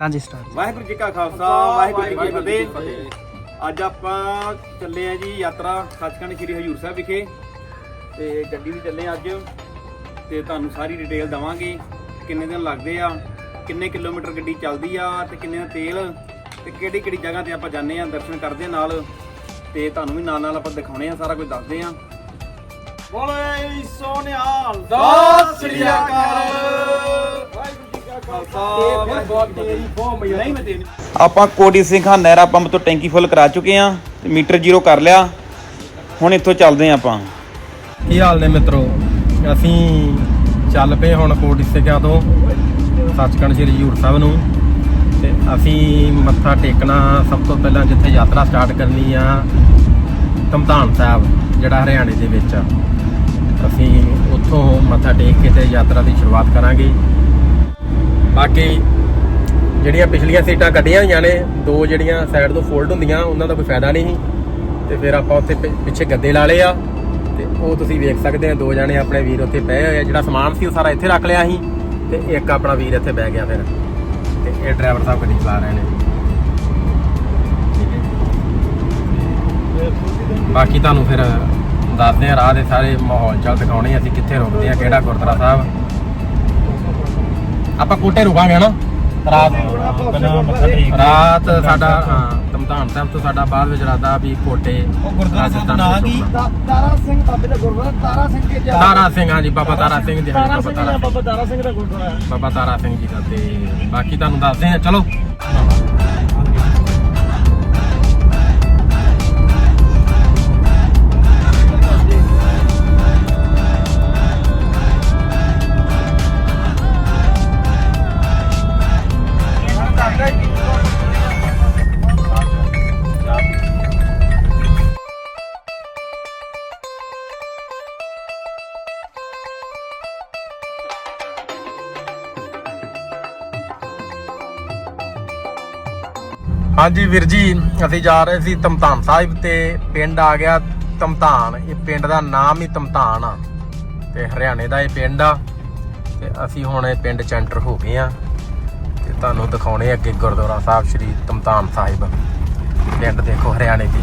ਹਾਂਜੀ ਸਟਾਰਟ ਵਾਹਿਗੁਰੂ ਜੀ ਕਾ ਖਾਲਸਾ ਵਾਹਿਗੁਰੂ ਜੀ ਕੀ ਫਤਿਹ। ਅੱਜ ਆਪਾਂ ਚੱਲੇ ਆ ਜੀ ਯਾਤਰਾ ਸੱਚਖੰਡ ਸ੍ਰੀ ਹਜੂਰ ਸਾਹਿਬ ਵਿਖੇ। ਤੇ ਗੱਡੀ ਵੀ ਚੱਲੇ ਆ ਅੱਜ। ਤੇ ਤੁਹਾਨੂੰ ਸਾਰੀ ਡਿਟੇਲ ਦਵਾਂਗੇ ਕਿੰਨੇ ਦਿਨ ਲੱਗਦੇ ਆ ਕਿੰਨੇ ਕਿਲੋਮੀਟਰ ਗੱਡੀ ਚੱਲਦੀ ਆ ਤੇ ਕਿੰਨੇ ਦਾ ਤੇਲ ਤੇ ਕਿਹੜੀ ਕਿਹੜੀ ਜਗ੍ਹਾ ਤੇ ਆਪਾਂ ਜਾਂਦੇ ਆ ਦਰਸ਼ਨ ਕਰਦੇ ਆ ਨਾਲ। ਤੇ ਤੁਹਾਨੂੰ ਵੀ ਨਾਲ ਨਾਲ ਆਪਾਂ ਦਿਖਾਉਣੇ ਆ ਸਾਰਾ ਕੁਝ ਦੱਸਦੇ ਆ ਬੋਲੇ ਸੋਨਿਆਲ ਸਤਿ ਸ੍ਰੀ ਅਕਾਲ। ਵਾਹਿਗੁਰੂ ਜੀ ਬਹੁਤ ਤੇਰੀ ਬਹੁਤ ਮਜ਼ਾ ਨਹੀਂ ਮੈਂ ਤੇਰੀ ਆਪਾਂ ਕੋਡੀ ਸਿੰਘਾਂ ਨਹਿਰਾ ਪੰਪ ਤੋਂ ਟੈਂਕੀ ਫੁੱਲ ਕਰਾ ਚੁੱਕੇ ਆ ਤੇ ਮੀਟਰ ਜ਼ੀਰੋ ਕਰ ਲਿਆ। ਹੁਣ ਇੱਥੋਂ ਚੱਲਦੇ ਆ ਆਪਾਂ। ਕੀ ਹਾਲ ਨੇ ਮਿੱਤਰੋ? ਅਸੀਂ ਚੱਲ ਪਏ ਹੁਣ ਕੋਟ ਸਿੱਖਿਆ ਤੋਂ, ਸੱਚਖੰਡ ਸ੍ਰੀ ਹਜੂਰ ਸਾਹਿਬ ਨੂੰ। ਤੇ ਅਸੀਂ ਮੱਥਾ ਟੇਕਣਾ ਸਭ ਤੋਂ ਪਹਿਲਾਂ ਜਿੱਥੇ ਯਾਤਰਾ ਸਟਾਰਟ ਕਰਨੀ ਆ ਤਮਤਾਨ ਸਾਹਿਬ, ਜਿਹੜਾ ਹਰਿਆਣੇ ਦੇ ਵਿੱਚ ਆ। ਅਸੀਂ ਉੱਥੋਂ ਮੱਥਾ ਟੇਕ ਕੇ ਤੇ ਯਾਤਰਾ ਦੀ ਸ਼ੁਰੂਆਤ ਕਰਾਂਗੇ। ਬਾਕੀ ਜਿਹੜੀਆਂ ਪਿਛਲੀਆਂ ਸੀਟਾਂ ਕੱਢੀਆਂ ਹੋਈਆਂ ਨੇ, ਦੋ ਜਿਹੜੀਆਂ ਸਾਈਡ ਤੋਂ ਫੋਲਡ ਹੁੰਦੀਆਂ, ਉਹਨਾਂ ਦਾ ਕੋਈ ਫਾਇਦਾ ਨਹੀਂ ਸੀ। ਤੇ ਫਿਰ ਆਪਾਂ ਉੱਥੇ ਪਿ- ਪਿੱਛੇ ਗੱਦੇ ਲਾ ਲਏ ਆ। ਤੇ ਉਹ ਤੁਸੀਂ ਵੇਖ ਸਕਦੇ ਆ, ਦੋ ਜਣੇ ਆਪਣੇ ਵੀਰ ਉੱਥੇ ਪਏ ਹੋਏ ਆ। ਜਿਹੜਾ ਸਮਾਨ ਸੀ ਉਹ ਸਾਰਾ ਇੱਥੇ ਰੱਖ ਲਿਆ ਸੀ ਤੇ ਇੱਕ ਆਪਣਾ ਵੀਰ ਇੱਥੇ ਬਹਿ ਗਿਆ ਫਿਰ। ਤੇ ਇਹ ਡਰਾਈਵਰ ਸਾਹਿਬ ਗੱਡੀ ਚਲਾ ਰਹੇ ਨੇ। ਬਾਕੀ ਤੁਹਾਨੂੰ ਫਿਰ ਦੱਸਦੇ ਆ, ਰਾਹ ਦੇ ਸਾਰੇ ਮਾਹੌਲ ਚੱਲ ਦਿਖਾਉਣੇ ਅਸੀਂ ਕਿੱਥੇ ਰੁਕਦੇ ਆ, ਕਿਹੜਾ ਗੁਰਦੁਆਰਾ ਸਾਹਿਬ। ਆਪਾਂ ਕੋਟੇ ਰੁਕਾਂਗੇ ਨਾ। ਰਾਤ ਰਾਤ ਸਾਡਾ ਹਾਂ ਤਮਤਾਨ ਸਾਹਿਬ ਤੋਂ ਸਾਡਾ ਬਾਅਦ ਵਿੱਚ ਰਾਦਾ ਵੀ ਕੋਟੇ ਉਹ ਗੁਰਦੁਆਰਾ ਸਾਹਿਬ ਦਾ ਨਾਂ ਕੀ ਤਾਰਾ ਸਿੰਘ ਬਾਬੇ ਦਾ ਗੁਰਦੁਆਰਾ ਤਾਰਾ ਸਿੰਘ ਕੇ ਤਾਰਾ ਸਿੰਘ ਹਾਂਜੀ ਬਾਬਾ ਤਾਰਾ ਸਿੰਘ ਹਾਂਜੀ, ਬਾਬਾ ਤਾਰਾ ਦਾ ਸਿੰਘ ਬਾਬਾ ਤਾਰਾ ਸਿੰਘ ਦਾ ਗੁਰਦੁਆਰਾ ਹੈ। ਬਾਬਾ ਤਾਰਾ ਸਿੰਘ ਜੀ ਦਾ ਤੇ ਬਾਕੀ ਤੁਹਾਨੂੰ ਦੱਸਦੇ ਆ ਚਲੋ। ਹਾਂਜੀ ਵੀਰ ਜੀ, ਅਸੀਂ ਜਾ ਰਹੇ ਸੀ ਤਮਤਾਨ ਸਾਹਿਬ ਤੇ ਪਿੰਡ ਆ ਗਿਆ ਤਮਤਾਨ। ਇਹ ਪਿੰਡ ਦਾ ਨਾਮ ਹੀ ਤਮਤਾਨ ਆ ਤੇ ਹਰਿਆਣੇ ਦਾ ਇਹ ਪਿੰਡ ਆ ਤੇ ਅਸੀਂ ਹੁਣ ਇਹ ਪਿੰਡ ਚ ਐਂਟਰ ਹੋ ਗਏ ਆ ਤੇ ਤੁਹਾਨੂੰ ਦਿਖਾਉਣੇ ਅੱਗੇ ਗੁਰਦੁਆਰਾ ਸਾਹਿਬ ਸ੍ਰੀ ਤਮਤਾਨ ਸਾਹਿਬ। ਪਿੰਡ ਦੇਖੋ ਹਰਿਆਣੇ ਦੀ।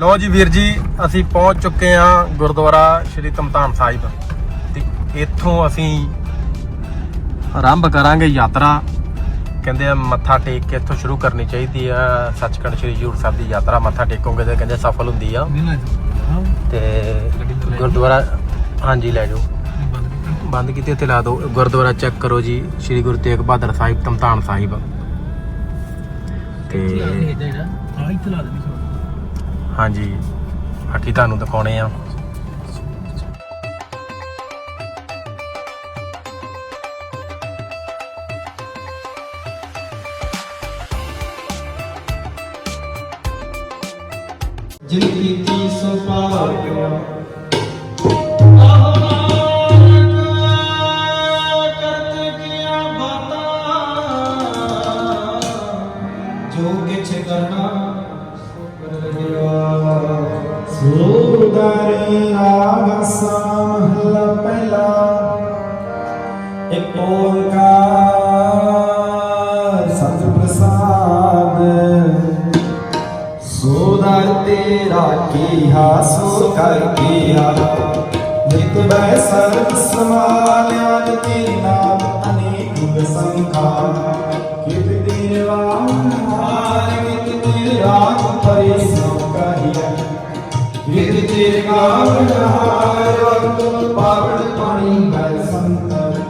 ਲੋ ਜੀ ਵੀਰ ਜੀ, ਅਸੀਂ ਪਹੁੰਚ ਚੁੱਕੇ ਆ ਗੁਰਦੁਆਰਾ ਸ੍ਰੀ ਤਮਤਾਨ ਸਾਹਿਬ ਤੇ ਇੱਥੋਂ ਅਸੀਂ ਆਰੰਭ ਕਰਾਂਗੇ ਯਾਤਰਾ। ਕਹਿੰਦੇ ਆ ਮੱਥਾ ਟੇਕ ਕੇ ਇੱਥੋਂ ਸ਼ੁਰੂ ਕਰਨੀ ਚਾਹੀਦੀ ਆ। ਸੱਚਖੰਡ ਸ੍ਰੀ ਹਜੂਰ ਸਾਹਿਬ ਦੀ ਯਾਤਰਾ ਮੱਥਾ ਟੇਕੋਗੇ ਤੇ ਕਹਿੰਦੇ ਸਫਲ ਹੁੰਦੀ ਆ। ਤੇ ਗੁਰਦੁਆਰਾ ਹਾਂਜੀ ਲੈ ਜਾਓ। ਬੰਦ ਕੀਤੇ। ਤੇ ਲਾ ਦਿਓ। ਗੁਰਦੁਆਰਾ ਚੈੱਕ ਕਰੋ ਜੀ ਸ੍ਰੀ ਗੁਰੂ ਤੇਗ ਬਹਾਦਰ ਸਾਹਿਬ ਤਮਤਾਨ ਸਾਹਿਬ। ਤੇ ਹਾਂਜੀ ਬਾਕੀ ਤੁਹਾਨੂੰ ਦਿਖਾਉਣੇ ਆ। ਜਿਨ ਕੀਤੀ ਸੋ ਪਾਵਿਓ ਕੀਹਾ, ਸੋ ਕਰ ਕੀਆ ਨਿਤ ਬੈ ਸਰਬ ਸਮਾਲਿਆ ਤੇਰੇ ਨਾਮ ਅਨੇਕ ਗੁਰ ਕਿਤ ਦੇਵਾ ਹਾਰ, ਕਿਤ ਤੇ ਪਰੇ ਸੋ ਕਹੀਆ ਕਿਤ ਤੇਰੇ ਹਾਰ ਤੁਮ ਪਾਵਨ ਪਾਣੀ ਬੈ ਸੰਤਰ।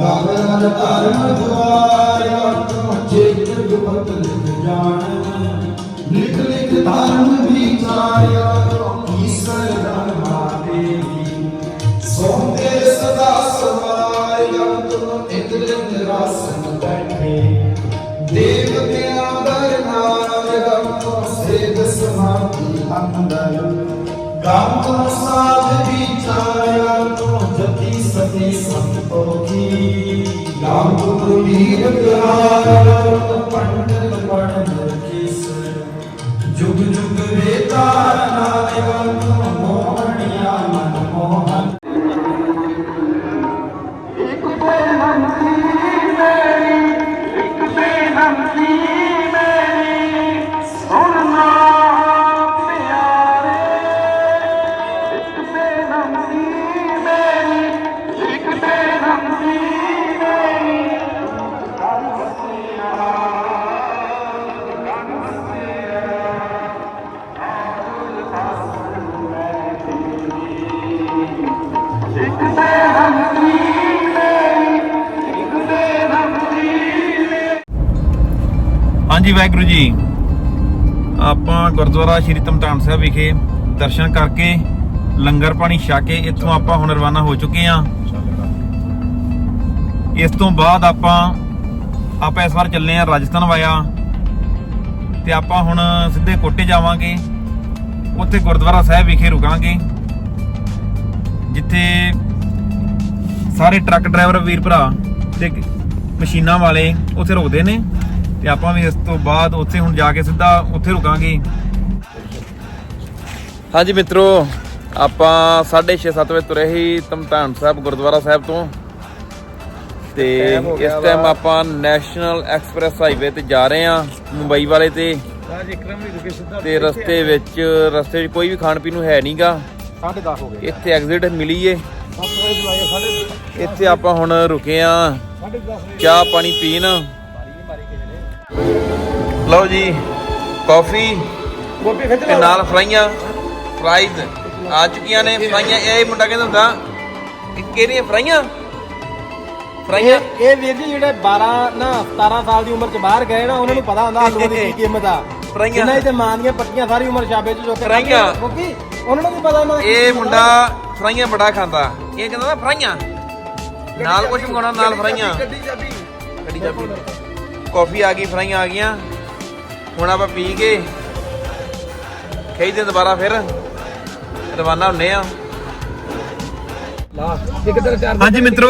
ਗਾਵਨ ਧਰਮ ਦੁਆਰਿਆ ਤੁਮ ਚੇਤ ਗੁਪਤ ਲਿਖ ਲਿਖ ਲਿਖ ਧਰਮ ਵਿਚਾਰਿਆ ਈਸ਼ਰ ਧਰਮਾ ਦੇਵੀ ਸੋਂਦੇ ਸਦਾ ਸਵਾਰਿਆ ਤੁਮ ਇੰਦਰਿੰਦ ਰਾਸਨ ਬੈਠੇ। ਦੇਵਤਿਆਂ ਦਰ ਨਾਮ ਤੁਮ ਸੇਧ ਸਮਾਧੀ ਅੰਦਰ। ਗਾਮ ਤੁਮ ਸਾਧ ਜੁਗ ਜੁਗ ਵੇਤਾਰ ਜੀ ਵਾਹਿਗੁਰੂ ਜੀ। ਆਪਾਂ ਗੁਰਦੁਆਰਾ ਸ਼੍ਰੀ ਤਮਤਾਨ ਸਾਹਿਬ ਵਿਖੇ ਦਰਸ਼ਨ ਕਰਕੇ ਲੰਗਰ ਪਾਣੀ ਛਕ ਕੇ ਇੱਥੋਂ ਆਪਾਂ ਹੁਣ ਰਵਾਨਾ ਹੋ ਚੁੱਕੇ ਹਾਂ। ਇਸ ਤੋਂ ਬਾਅਦ ਆਪਾਂ ਆਪਾਂ ਇਸ ਵਾਰ ਚੱਲੇ ਹਾਂ ਰਾਜਸਥਾਨ ਵਾਇਆ। ਤੇ ਆਪਾਂ ਹੁਣ ਸਿੱਧੇ ਕੋਟੇ ਜਾਵਾਂਗੇ। ਉੱਥੇ ਗੁਰਦੁਆਰਾ ਸਾਹਿਬ ਵਿਖੇ ਰੁਕਾਂਗੇ। ਜਿੱਥੇ ਸਾਰੇ ਟਰੱਕ ਡਰਾਈਵਰ ਵੀਰ ਭਰਾ ਤੇ ਮਸ਼ੀਨਾਂ ਵਾਲੇ ਉੱਥੇ ਰੁਕਦੇ ਨੇ। ਤੇ ਆਪਾਂ ਵੀ ਇਸ ਤੋਂ ਬਾਅਦ ਉੱਥੇ ਹੁਣ ਜਾ ਕੇ ਸਿੱਧਾ ਉੱਥੇ ਰੁਕਾਂਗੇ। ਹਾਂਜੀ ਮਿੱਤਰੋ ਆਪਾਂ 6:30 7 ਵਜੇ ਤੁਰੇ ਹੀ ਤਮਤਾਨ ਸਾਹਿਬ ਗੁਰਦੁਆਰਾ ਸਾਹਿਬ ਤੋਂ। ਤੇ ਇਸ ਟਾਈਮ। ਆਪਾਂ ਨੈਸ਼ਨਲ ਐਕਸਪ੍ਰੈਸ ਹਾਈਵੇ ਤੇ ਜਾ ਰਹੇ ਹਾਂ ਮੁੰਬਈ ਵਾਲੇ ਤੇ। ਤੇ ਰਸਤੇ ਵਿੱਚ ਰਸਤੇ ਵਿੱਚ ਕੋਈ ਵੀ ਖਾਣ ਪੀਣ ਨੂੰ ਹੈ ਨਹੀਂਗਾ 10:30 ਹੋ ਗਏ। ਇੱਥੇ ਐਗਜ਼ਿਟ ਮਿਲੀ ਏ। 7 ਵਜੇ ਬੁਲਾਇਆ ਸਾਢੇ ਇੱਥੇ ਆਪਾਂ ਹੁਣ ਰੁਕੇ ਆ ਸਾਢੇ 10 ਵਜੇ। ਚਾਹ ਪਾਣੀ ਪੀਣ। ਲਓ ਜੀ ਕਾਫੀ ਗੋਪੀ ਖਿੱਚ ਤੇ ਨਾਲ ਫਰਾਈਆਂ ਫਰਾਈਜ਼ ਆ ਚੁੱਕੀਆਂ ਨੇ। ਫਰਾਈਆਂ ਇਹ ਮੁੰਡਾ ਕਹਿੰਦਾ ਹੁੰਦਾ ਇਹ ਕਿਹੜੀਆਂ ਫਰਾਈਆਂ? ਫਰਾਈਆਂ ਇਹ ਵੀਰ ਜੀ ਜਿਹੜੇ 12 ਨਾ 17 ਸਾਲ ਦੀ ਉਮਰ ਚ ਬਾਹਰ ਗਏ ਨਾ ਉਹਨਾਂ ਨੂੰ ਪਤਾ ਹੁੰਦਾ ਆਲੂਆਂ ਦੀ ਕੀ ਕੀਮਤ ਆ। ਫਰਾਈਆਂ। ਜਿਨ੍ਹਾਂ ਤੇ ਮਾਂ ਦੀਆਂ ਪੱਕੀਆਂ ਸਾਰੀ ਉਮਰ ਛਾਪੇ ਚ ਜੋ ਕੇ ਫਰਾਈਆਂ। ਕਿਉਂਕਿ ਉਹਨਾਂ ਨੂੰ ਵੀ ਪਤਾ ਕੀ ਇਹ ਮੁੰਡਾ। ਫਰਾਈਆਂ ਬੜਾ ਖਾਂਦਾ। ਇਹ ਕਹਿੰਦਾ ਨਾ ਫਰਾਈਆਂ। ਨਾਲ ਕੁਝ ਮੰਗਾਉਣਾ ਨਾਲ ਫਰਾਈਆਂ। ਗੱਡੀ ਚਾਬੀ। ਗੱਡੀ ਚਾਬੀ। ਕਾਫੀ ਆ ਗਈ ਫਰਾਈਆਂ ਆ ਗਈਆਂ। ਹੁਣ ਆਪਾਂ ਪੀ ਕੇ ਖੇਡਦੇ ਦੁਬਾਰਾ ਫਿਰ। ਰਵਾਨਾ ਹੁੰਨੇ ਆ। ਹਾਂਜੀ ਮਿੱਤਰੋ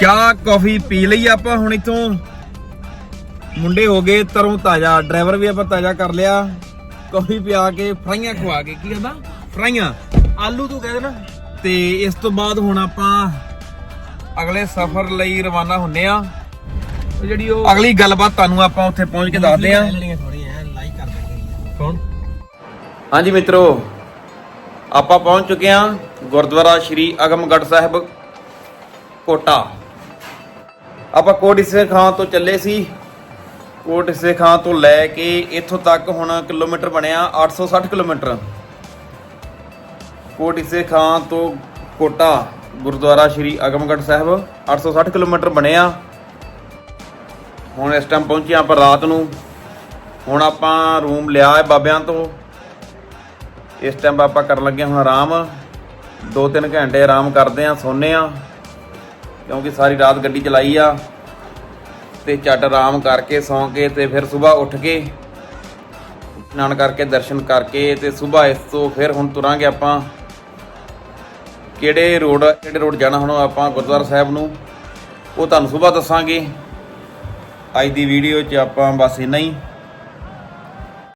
ਚਾਹ ਕਾਫੀ ਪੀ ਲਈ ਆਪਾਂ ਹੁਣ ਇੱਥੋਂ? ਮੁੰਡੇ ਹੋ ਗਏ ਤਰੋਂ ਤਾਜ਼ਾ। ਡਰਾਈਵਰ ਵੀ ਆਪਾਂ ਤਾਜ਼ਾ ਕਰ ਲਿਆ। ਕਾਫੀ ਪਿਆ ਕੇ ਫਰਾਈਆਂ ਖਵਾ ਕੇ ਕੀ ਕਹਿੰਦਾ? ਫਰਾਈਆਂ। ਆਲੂ ਤੂੰ ਕਹਿ ਨਾ ਤੇ ਇਸ ਤੋਂ ਬਾਅਦ ਹੁਣ ਆਪਾਂ ਅਗਲੇ ਸਫ਼ਰ ਲਈ ਰਵਾਨਾ ਹੁੰਨੇ ਆ। ਜਿਹੜੀ ਉਹ ਅਗਲੀ ਗੱਲਬਾਤ ਤੁਹਾਨੂੰ ਆਪਾਂ ਉੱਥੇ ਪਹੁੰਚ ਕੇ ਦੱਸਦੇ ਆ ਕੌਣ? ਹਾਂਜੀ ਮਿੱਤਰੋ ਆਪਾਂ ਪਹੁੰਚ ਚੁੱਕੇ ਹਾਂ ਗੁਰਦੁਆਰਾ ਸ਼੍ਰੀ ਅਗਮਗੜ੍ਹ ਸਾਹਿਬ ਕੋਟਾ। ਆਪਾਂ ਕੋਟ ਇਸੇ ਖਾਂ ਤੋਂ ਚੱਲੇ ਸੀ। ਕੋਟ ਇਸੇ ਖਾਂ ਤੋਂ ਲੈ ਕੇ ਇੱਥੋਂ ਤੱਕ ਹੁਣ ਕਿਲੋਮੀਟਰ ਬਣਿਆ 860 ਕਿਲੋਮੀਟਰ। ਕੋਟ ਇਸੇ ਖਾਂ ਤੋਂ ਕੋਟਾ ਗੁਰਦੁਆਰਾ ਸ਼੍ਰੀ ਅਗਮਗੜ੍ਹ ਸਾਹਿਬ 860 ਕਿਲੋਮੀਟਰ ਬਣਿਆ। ਹੁਣ ਇਸ ਟਾਈਮ ਪਹੁੰਚੇ ਆਪਾਂ ਰਾਤ ਨੂੰ। ਹੁਣ ਆਪਾਂ ਰੂਮ ਲਿਆ ਹੈ ਬਾਬਿਆਂ ਤੋਂ। ਇਸ ਟਾਈਮ ਆਪਾਂ ਕਰਨ ਲੱਗੇ ਹੁਣ ਆਰਾਮ। 2-3 ਘੰਟੇ ਆਰਾਮ ਕਰਦੇ ਆ ਸੋਨੇ ਆ ਕਿਉਂਕਿ ਸਾਰੀ ਰਾਤ ਗੱਡੀ ਚਲਾਈ ਆ। ਤੇ ਝੱਟ ਆਰਾਮ ਕਰਕੇ ਸੌਂ ਕੇ ਤੇ ਫਿਰ ਸਵੇਰ ਉੱਠ ਕੇ ਇਸ਼ਨਾਨ ਕਰਕੇ ਦਰਸ਼ਨ ਕਰਕੇ ਤੇ ਸਵੇਰ ਇਸ ਤੋਂ ਫਿਰ ਹੁਣ ਤੁਰਾਂਗੇ ਆਪਾਂ। ਕਿਹੜੇ ਰੋਡ ਕਿਹੜੇ ਰੋਡ ਜਾਣਾ ਹੁਣ ਆਪਾਂ ਗੁਰਦੁਆਰਾ ਸਾਹਿਬ ਨੂੰ, ਉਹ ਤੁਹਾਨੂੰ ਸਵੇਰ ਦੱਸਾਂਗੇ। ਅੱਜ ਦੀ ਵੀਡੀਓ 'ਚ ਆਪਾਂ ਬਸ ਇੰਨਾ ਹੀ।